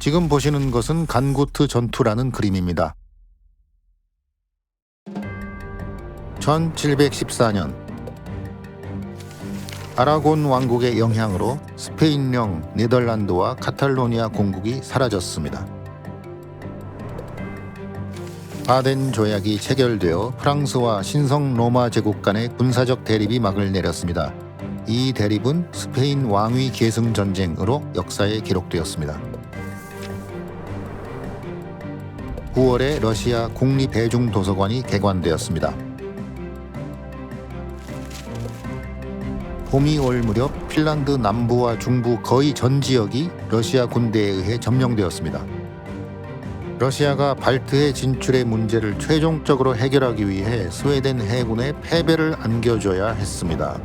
지금 보시는 것은 간구트 전투라는 그림입니다. 1714년 아라곤 왕국의 영향으로 스페인령 네덜란드와 카탈로니아 공국이 사라졌습니다. 바덴 조약이 체결되어 프랑스와 신성 로마 제국 간의 군사적 대립이 막을 내렸습니다. 이 대립은 스페인 왕위 계승 전쟁으로 역사에 기록되었습니다. 9월에 러시아 국립대중도서관이 개관되었습니다. 봄이 올 무렵 핀란드 남부와 중부 거의 전 지역이 러시아 군대에 의해 점령되었습니다. 러시아가 발트해 진출의 문제를 최종적으로 해결하기 위해 스웨덴 해군에 패배를 안겨줘야 했습니다.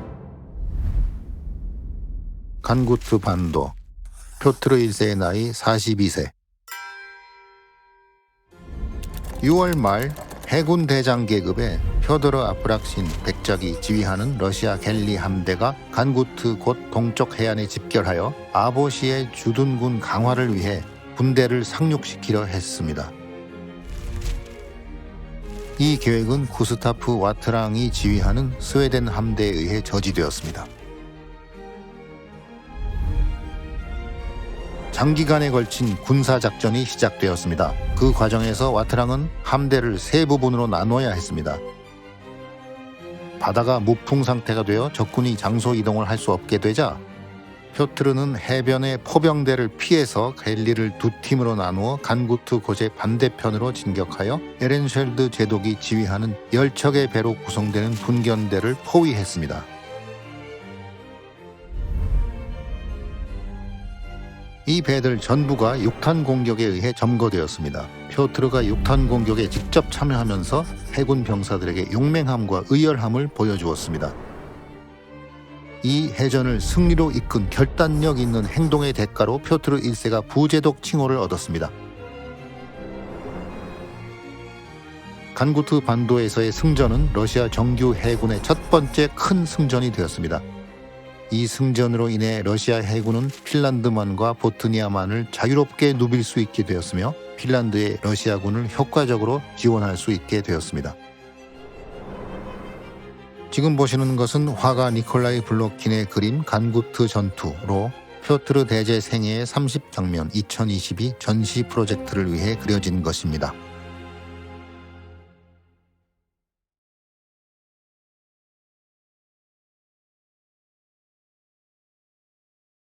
간구트 반도 표트르 1세의 나이 42세 6월 말 해군 대장 계급의 표드르 아프락신 백작이 지휘하는 러시아 갤리 함대가 간구트 곧 동쪽 해안에 집결하여 아보시의 주둔군 강화를 위해 군대를 상륙시키려 했습니다. 이 계획은 구스타프 와트랑이 지휘하는 스웨덴 함대에 의해 저지되었습니다. 장기간에 걸친 군사작전이 시작되었습니다. 그 과정에서 와트랑은 함대를 세 부분으로 나눠야 했습니다. 바다가 무풍 상태가 되어 적군이 장소 이동을 할 수 없게 되자 표트르는 해변의 포병대를 피해서 갤리를 두 팀으로 나누어 간구트 고제 반대편으로 진격하여 에렌쉘드 제독이 지휘하는 열척의 배로 구성되는 분견대를 포위했습니다. 이 배들 전부가 육탄 공격에 의해 점거되었습니다. 표트르가 육탄 공격에 직접 참여하면서 해군 병사들에게 용맹함과 의열함을 보여주었습니다. 이 해전을 승리로 이끈 결단력 있는 행동의 대가로 표트르 1세가 부제독 칭호를 얻었습니다. 간구트 반도에서의 승전은 러시아 정규 해군의 첫 번째 큰 승전이 되었습니다. 이 승전으로 인해 러시아 해군은 핀란드만과 보트니아만을 자유롭게 누빌 수 있게 되었으며 핀란드의 러시아군을 효과적으로 지원할 수 있게 되었습니다. 지금 보시는 것은 화가 니콜라이 블로킨의 그림 간구트 전투로 표트르 대제 생애의 30장면 2022 전시 프로젝트를 위해 그려진 것입니다.